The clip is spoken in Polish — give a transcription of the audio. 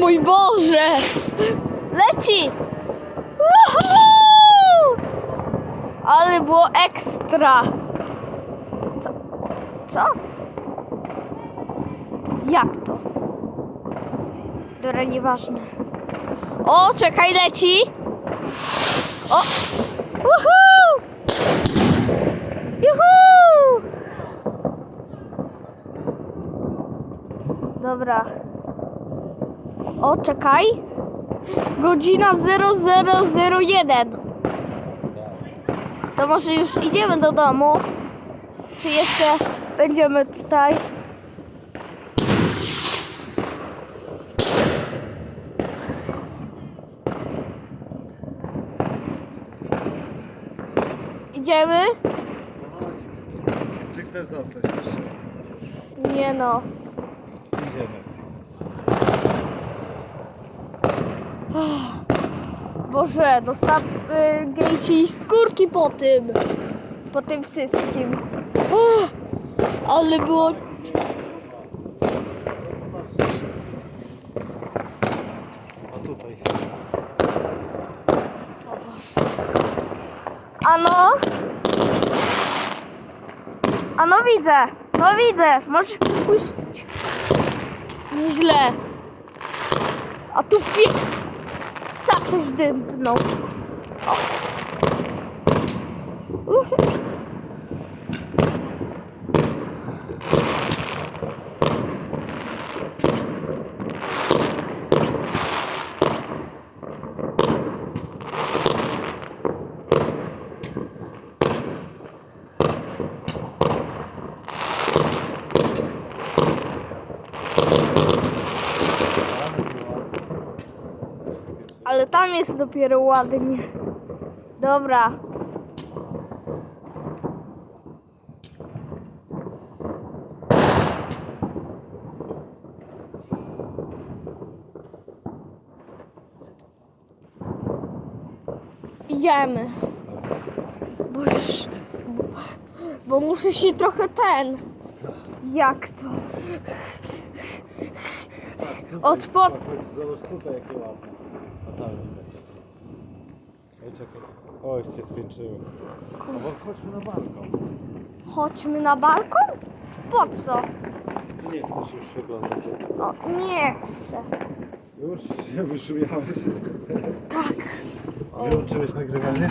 mój Boże! Leci! Woohoo! Ale było ekstra! Co? Co? Jak to? Dobra, nieważne. O, czekaj, leci! O! Woohoo! Juhu! Dobra. O, czekaj. Godzina 0001. To może już idziemy do domu? Czy jeszcze będziemy tutaj? Idziemy? Czy chcesz zostać jeszcze? Nie no. Idziemy. Boże, dostałem gejci skórki po tym. Po tym wszystkim. Uff, ale było... A tutaj. Ano? Ano widzę. No widzę. Możesz puścić. Nieźle. A tu pi... Psa ktoś dymtnął. O. Uch. Tam jest dopiero ładnie. Dobra. Idziemy. Bo już... Bo, bo muszę się trochę ten... Jak to? Odpod... Zobacz tutaj jakie ładne. Tam widać. Ej, czekaj. Oj, się skończyły. No bo chodźmy na balkon. Chodźmy na balkon? Po co? Nie chcesz już oglądać. O, nie chcę. Już się wyszumiałeś. Tak. Wyłączyłeś nagrywanie?